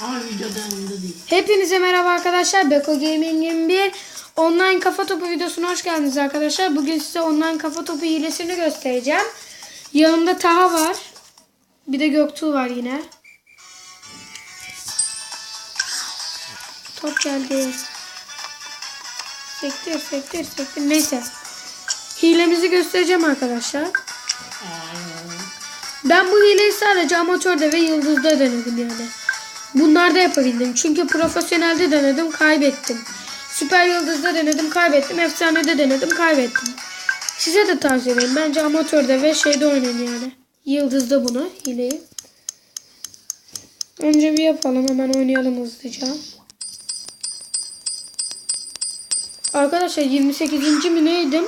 Ama videoda yanında değil. Hepinize merhaba arkadaşlar. Beko Gaming'in bir online kafa topu videosuna hoş geldiniz arkadaşlar. Bugün size online kafa topu hilesini göstereceğim. Yanımda Taha var. Bir de Göktuğ var yine. Top geldi. Sektir, sektir, sektir. Neyse. Hilemizi göstereceğim arkadaşlar. Ben bu hileyi sadece amatörde ve yıldızda denedim yani. Bunlarda yapabildim. Çünkü profesyonelde denedim, kaybettim. Süper yıldızda denedim, kaybettim. Efsanede denedim, kaybettim. Size de tavsiye ederim. Bence amatörde ve şeyde oynayın yani. Yıldızda bunu, hileyi. Önce bir yapalım. Hemen oynayalım hızlıca. Arkadaşlar 28. mi neydim?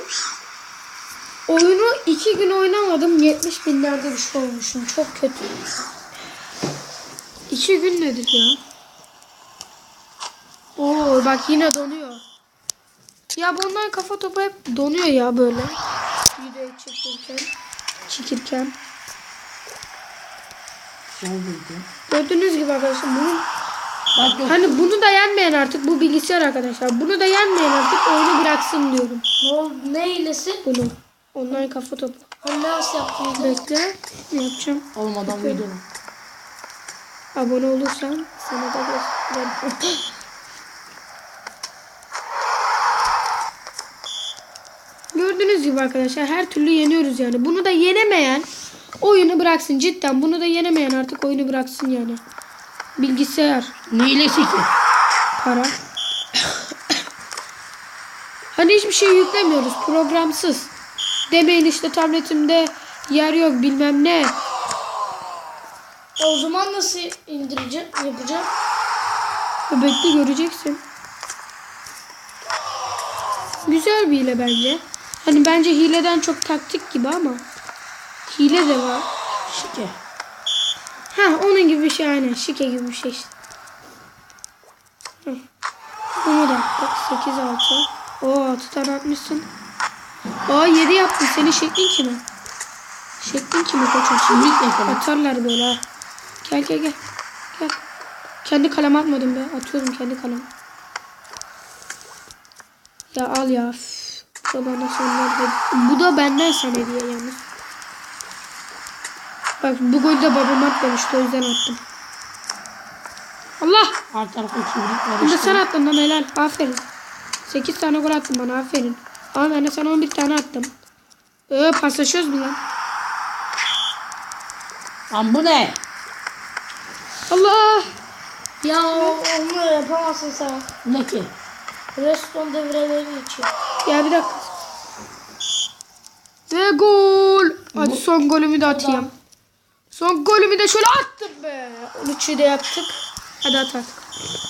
Oyunu 2 gün oynamadım. 70 binlerde bir şey olmuşum. Çok kötü. İki gün nedir ya? Oo bak yine donuyor. Ya bundan kafa topu hep donuyor ya böyle. Videoyu çekirken. Çekirken. Gördüğünüz gibi arkadaşlar bunun Bak yok. hani bunu da yenmeyen artık bu bilgisayar arkadaşlar. Bunu da yenmeyen artık oyunu bıraksın diyorum. Ne oldu? Ne iyilesi? Bunu. Online kafa topu. Hani nasıl yaptın? Bekle. Ne yapacağım? Olmadan videonun. Abone olursan sana da gösteririm. Gördüğünüz gibi arkadaşlar her türlü yeniyoruz yani. Bunu da yenemeyen oyunu bıraksın cidden. Bunu da yenemeyen artık oyunu bıraksın yani. Bilgisayar, Neylesi ki? para. hani hiçbir şey yüklemiyoruz. Programsız. Demeyin işte tabletimde yer yok bilmem ne. O zaman nasıl indireceğim? Yapacağım. Bekle göreceksin. Güzel bir hile bence. Hani bence hileden çok taktik gibi ama. Hile de var. Şike. Ha onun gibi bir şey aynen. Şike gibi bir şey işte. Bunu da attık. 8 6. Oo 6 tane atmışsın. Aa 7 yaptın. Senin şeklin kime? Şeklin kime koçum? Şimdi? Atarlar böyle ha. Gel gel gel. Gel. Kendi kalem atmadım be. Atıyorum kendi kalem. Ya al ya. Bu da bana Bu da benden sana hediye yalnız. Bak bu golü de babam atmamıştı o yüzden attım. Allah! Kibrit var da işte. sen attın lan helal. Aferin. 8 tane gol attın bana aferin. Ama ben de sana 11 tane attım. Ee, paslaşıyoruz mu lan? Lan bu ne? Allah! Ya onu yapamazsın sen. Ne ki? Reston devreleri geçiyor. Ya bir dakika. Ve gol. Hadi son golümü de atayım. Son golümü de şöyle attım be. 13'ü de yaptık. Hadi at artık.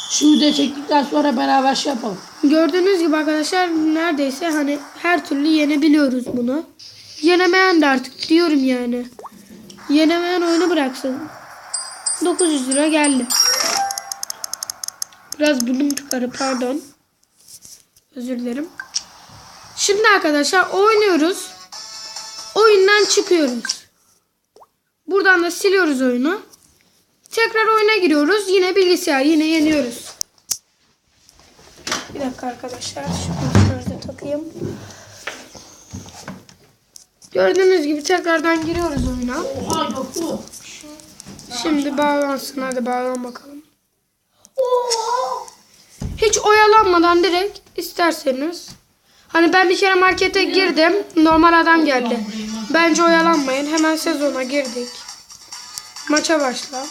Şu videoyu çektikten sonra beraber şey yapalım. Gördüğünüz gibi arkadaşlar neredeyse hani her türlü yenebiliyoruz bunu. Yenemeyen de artık diyorum yani. Yenemeyen oyunu bıraksın. 900 lira geldi. Biraz burnum tıkarı pardon. Özür dilerim. Şimdi arkadaşlar oynuyoruz. Oyundan çıkıyoruz. Buradan da siliyoruz oyunu. Tekrar oyuna giriyoruz. Yine bilgisayar yine yeniyoruz. Bir dakika arkadaşlar. Şunu şöyle takayım. Gördüğünüz gibi tekrardan giriyoruz oyuna. Oha yok bu. Şimdi bağlansın. Hadi bağlan bakalım. Hiç oyalanmadan direkt isterseniz. Hani ben bir kere markete girdim. Normal adam geldi. Bence oyalanmayın. Hemen sezona girdik. Maça başla.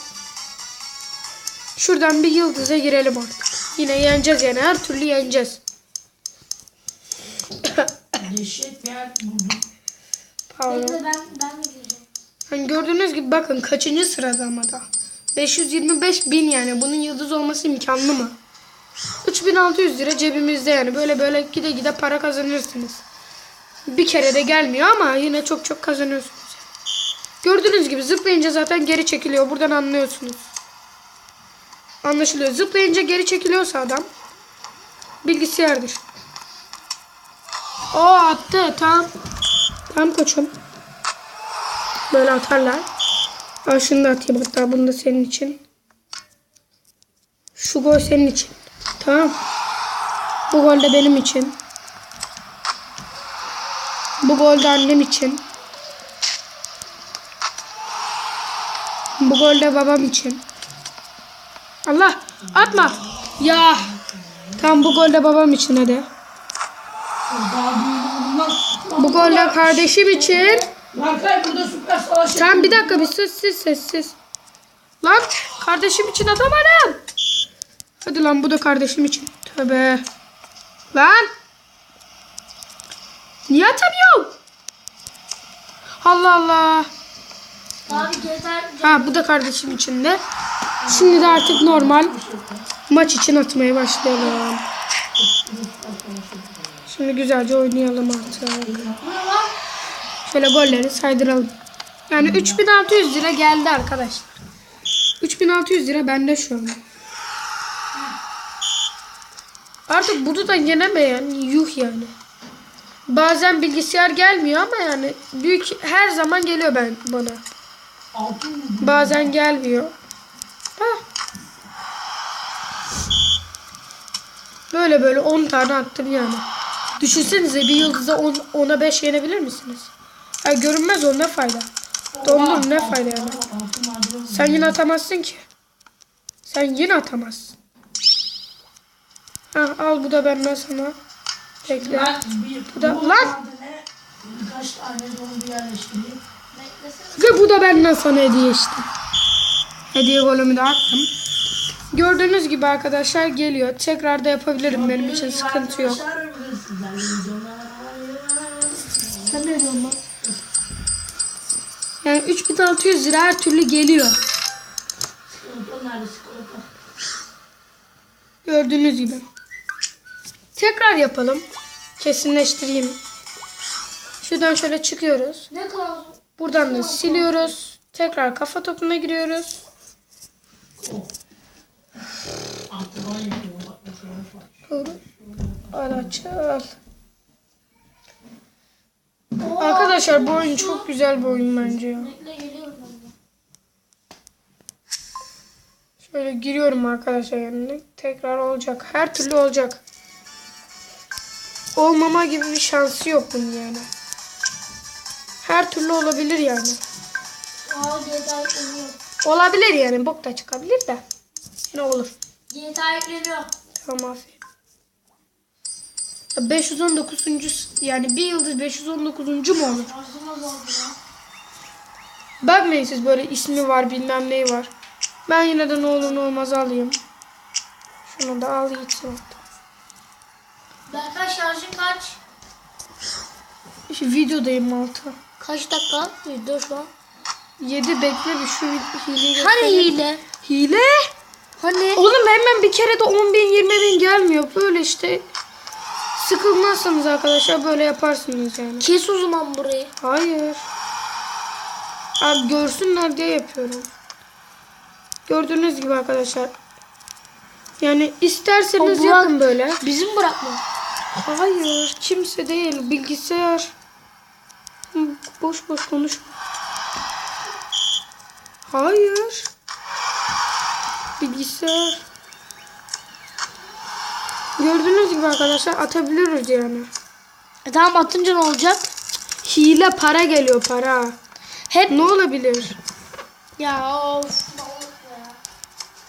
Şuradan bir yıldıza girelim artık. Yine yeneceğiz yani. Her türlü yeneceğiz. Dehşet bir yer buldum. Pardon. Ben, ben de Hani gördüğünüz gibi bakın kaçıncı sırada ama da. 525 bin yani. Bunun yıldız olması imkanlı mı? 3600 lira cebimizde yani. Böyle böyle gide gide para kazanırsınız. Bir kere de gelmiyor ama yine çok çok kazanıyorsunuz. Gördüğünüz gibi zıplayınca zaten geri çekiliyor. Buradan anlıyorsunuz. Anlaşılıyor. Zıplayınca geri çekiliyorsa adam bilgisayardır. O attı. Tamam. Tamam koçum. Böyle atarlar. Al şunu da atayım hatta bunu da senin için. Şu gol senin için. Tamam. Bu gol de benim için. Bu gol de annem için. Bu gol de babam için. Allah atma. Ya. Tam bu gol de babam için hadi. Bu gol de kardeşim için. Berkay burada süper savaş Sen bir dakika bir sessiz sessiz. Lan kardeşim için atamadım. Hadi lan bu da kardeşim için. Tövbe. Lan. Niye atamıyorum? Allah Allah. Abi yeter. Ha bu da kardeşim için de. Şimdi de artık normal maç için atmaya başlayalım. Şimdi güzelce oynayalım artık. Şöyle golleri saydıralım. Yani 3600 lira geldi arkadaşlar. 3600 lira bende şu an. Artık bunu da yenemeyen yuh yani. Bazen bilgisayar gelmiyor ama yani büyük her zaman geliyor ben bana. Bazen gelmiyor. Hah. Böyle böyle 10 tane attım yani. Düşünsenize bir yıldıza 10, 10'a 5 yenebilir misiniz? Ha, görünmez o ne fayda? Dondur ne fayda yani? Sen yine atamazsın ki. Sen yine atamazsın. Ha, al bu da benden sana. Bekle. Bir Bu da- lan! Birkaç tane bir yerleştireyim. Ve bu da benden sana hediye işte. Hediye golümü de attım. Gördüğünüz gibi arkadaşlar geliyor. Tekrar da yapabilirim benim için sıkıntı yok. Videolar- Sen ne diyorsun lan? Yani 3600 lira her türlü geliyor. Gördüğünüz gibi. Tekrar yapalım. Kesinleştireyim. Şuradan şöyle çıkıyoruz. Buradan da siliyoruz. Tekrar kafa topuna giriyoruz. Mesela bak. Al. Arkadaşlar bu oyun çok güzel bir oyun bence ya. Şöyle giriyorum arkadaşlar yani tekrar olacak. Her türlü olacak. Olmama gibi bir şansı yok bunun yani. Her türlü olabilir yani. Olabilir yani. Bok da çıkabilir de. Ne olur. GTA yükleniyor. Tamam aferin. 519. yani bir yıldız 519. mu olur? Bakmayın siz böyle ismi var bilmem neyi var. Ben yine de ne olur ne olmaz alayım. Şunu da al gitsin. Berkay şarjın kaç? İşte videodayım altı. Kaç dakika? Video şu an. 7 bekle bir şu hileyi Hani göstereyim. hile? Hile? Hani? Oğlum hemen bir kere de 10 bin 20 bin gelmiyor. Böyle işte sıkılmazsanız arkadaşlar böyle yaparsınız yani. Kes o zaman burayı. Hayır. Abi görsünler diye yapıyorum. Gördüğünüz gibi arkadaşlar. Yani isterseniz Burak- yapın böyle. Bizim bırakma. Hayır kimse değil bilgisayar. Boş boş konuşma. Hayır. Bilgisayar. Gördüğünüz gibi arkadaşlar atabiliyoruz yani. E tamam atınca ne olacak? Hile para geliyor para. Hep Ne olabilir? ya of.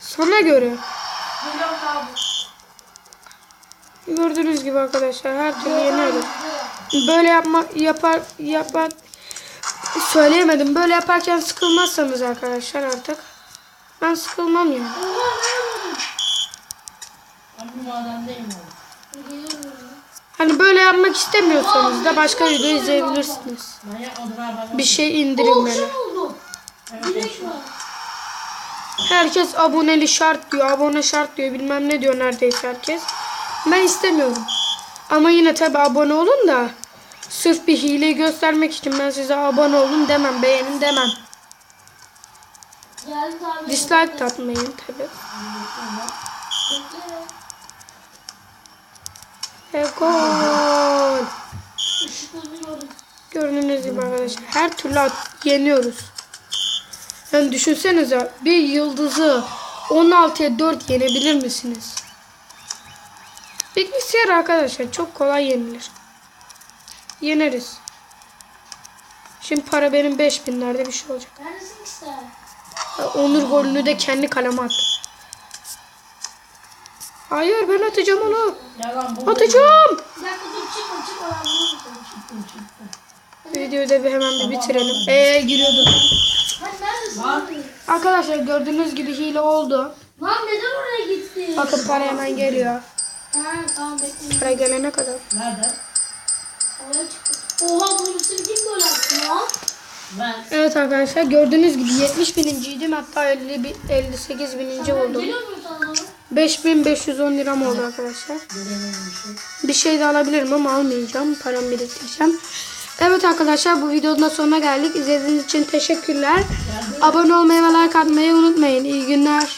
Sana göre. Gördüğünüz gibi arkadaşlar her türlü yeniyoruz. Böyle yapma yapar yapar söyleyemedim. Böyle yaparken sıkılmazsanız arkadaşlar artık. Ben sıkılmam yani. Bu madendeyim. Hani böyle yapmak istemiyorsanız da başka video izleyebilirsiniz. Bir şey indirin. Direkt mi? Herkes aboneli şart diyor. Abone şart diyor. Bilmem ne diyor neredeyse herkes. Ben istemiyorum. Ama yine tabi abone olun da sırf bir hileyi göstermek için ben size abone olun demem. Beğenin demem. Dislike de atmayın tabi. Ve gol. Gördüğünüz gibi arkadaşlar her türlü at- yeniyoruz. Yani düşünsenize bir yıldızı 16'ya 4 yenebilir misiniz? Bilgisayar arkadaşlar çok kolay yenilir. Yeneriz. Şimdi para benim 5000'lerde bir şey olacak. Onur golünü de kendi kaleme attı. Hayır ben atacağım onu. Atacağım. Videoyu da bir hemen bir bitirelim. Eee giriyordu. Arkadaşlar gördüğünüz gibi hile oldu. Lan neden oraya gitti? Bakın para hemen geliyor. Ha tamam bekle. Para gelene kadar. Nerede? Oha bunu kim böyle attı lan? Ben. Evet arkadaşlar gördüğünüz gibi 70 bininciydim hatta 50, bi- 58 bininci oldum. Geliyor muyum sana? 5510 liram oldu arkadaşlar. Bir şey de alabilirim ama almayacağım. Paramı biriktireceğim. Evet arkadaşlar bu videonun da sonuna geldik. İzlediğiniz için teşekkürler. Abone olmayı ve like atmayı unutmayın. İyi günler.